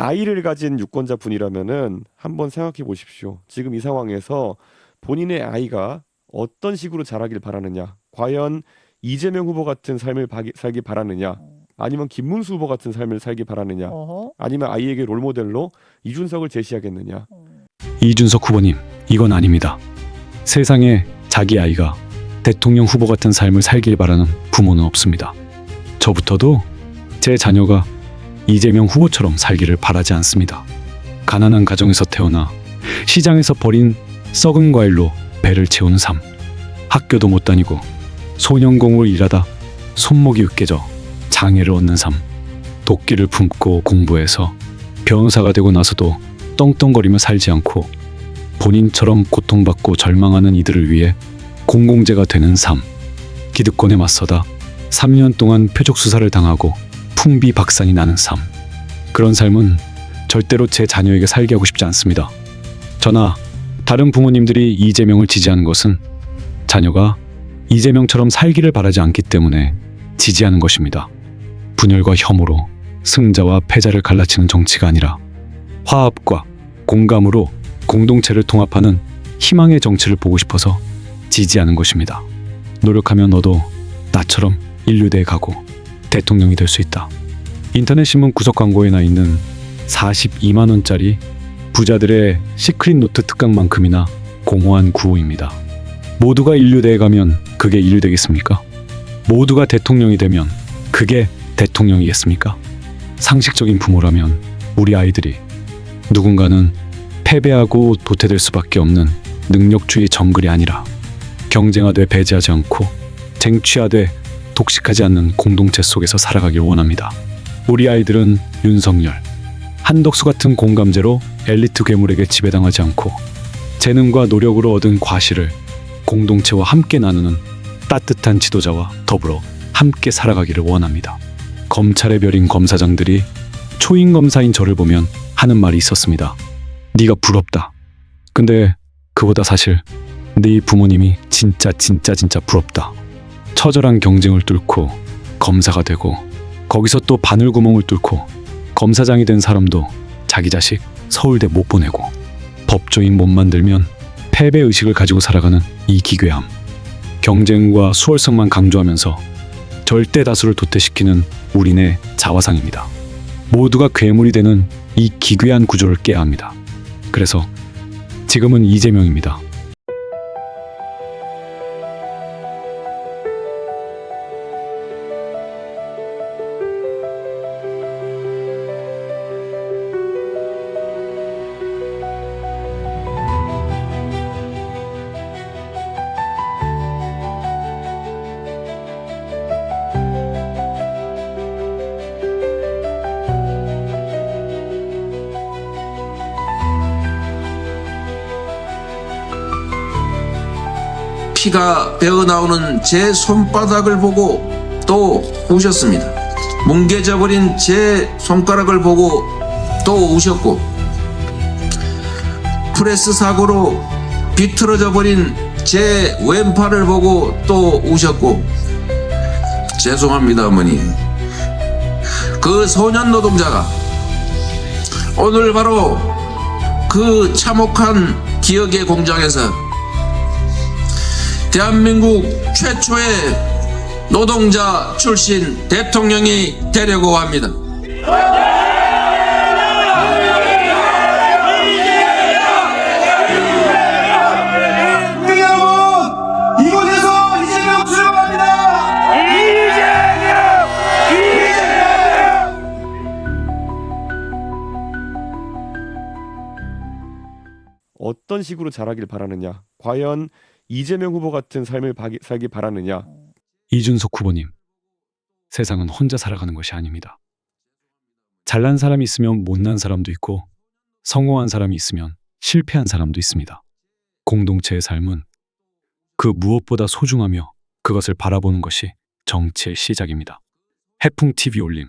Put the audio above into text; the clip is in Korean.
아이를 가진 유권자 분이라면은 한번 생각해 보십시오. 지금 이 상황에서 본인의 아이가 어떤 식으로 자라길 바라느냐, 과연 이재명 후보 같은 삶을 바기- 살기 바라느냐, 아니면 김문수 후보 같은 삶을 살기 바라느냐, 어허. 아니면 아이에게 롤 모델로 이준석을 제시하겠느냐. 이준석 후보님, 이건 아닙니다. 세상에 자기 아이가 대통령 후보 같은 삶을 살길 바라는 부모는 없습니다. 저부터도 제 자녀가 이재명 후보처럼 살기를 바라지 않습니다. 가난한 가정에서 태어나 시장에서 버린 썩은 과일로 배를 채우는 삶. 학교도 못 다니고 소년공으로 일하다 손목이 으깨져 장애를 얻는 삶. 도끼를 품고 공부해서 변호사가 되고 나서도 떵떵거리며 살지 않고 본인처럼 고통받고 절망하는 이들을 위해 공공재가 되는 삶. 기득권에 맞서다 3년 동안 표적 수사를 당하고 풍비박산이 나는 삶. 그런 삶은 절대로 제 자녀에게 살게 하고 싶지 않습니다. 저나 다른 부모님들이 이재명을 지지하는 것은 자녀가 이재명처럼 살기를 바라지 않기 때문에 지지하는 것입니다. 분열과 혐오로 승자와 패자를 갈라치는 정치가 아니라 화합과 공감으로 공동체를 통합하는 희망의 정치를 보고 싶어서 지지하는 것입니다. 노력하면 너도 나처럼 인류대에 가고 대통령이 될 수 있다. 인터넷 신문 구석 광고에 나 있는 42만 원짜리 부자들의 시크릿 노트 특강만큼이나 공허한 구호입니다. 모두가 인류대에 가면 그게 인류되겠습니까? 모두가 대통령이 되면 그게 대통령이겠습니까? 상식적인 부모라면 우리 아이들이 누군가는 패배하고 도태될 수밖에 없는 능력주의 정글이 아니라 경쟁하되 배제하지 않고 쟁취하되 독식하지 않는 공동체 속에서 살아가길 원합니다. 우리 아이들은 윤석열, 한덕수 같은 공감제로 엘리트 괴물에게 지배당하지 않고 재능과 노력으로 얻은 과실을 공동체와 함께 나누는 따뜻한 지도자와 더불어 함께 살아가기를 원합니다. 검찰의 별인 검사장들이 초임 검사인 저를 보면 하는 말이 있었습니다. 네가 부럽다. 근데 그보다 사실 네 부모님이 진짜 진짜 진짜 부럽다. 처절한 경쟁을 뚫고 검사가 되고 거기서 또 바늘구멍을 뚫고 검사장이 된 사람도 자기 자식 서울대 못 보내고 법조인 못 만들면 패배 의식을 가지고 살아가는 이 기괴함. 경쟁과 수월성만 강조하면서 절대 다수를 도태시키는 우리네 자화상입니다. 모두가 괴물이 되는 이 기괴한 구조를 깨야 합니다. 그래서 지금은 이재명입니다. 피가 배어 나오는 제 손바닥을 보고 또 우셨습니다. 뭉개져 버린 제 손가락을 보고 또 우셨고 프레스 사고로 비틀어져 버린 제 왼팔을 보고 또 우셨고 죄송합니다 어머니 그 소년 노동자가 오늘 바로 그 참혹한 기억의 공장에서 대한민국 최초의 노동자 출신 대통령이 되려고 합니다. 어떤 식으로 자라길 바라느냐, 과연 이재명 후보 같은 삶을 바기- 살기 바라느냐, 이준석 후보님. 세상은 혼자 살아가는 것이 아닙니다. 잘난 사람이 있으면 못난 사람도 있고 성공한 사람이 있으면 실패한 사람도 있습니다. 공동체의 삶은 그 무엇보다 소중하며 그것을 바라보는 것이 정치의 시작입니다. 해풍 TV 올림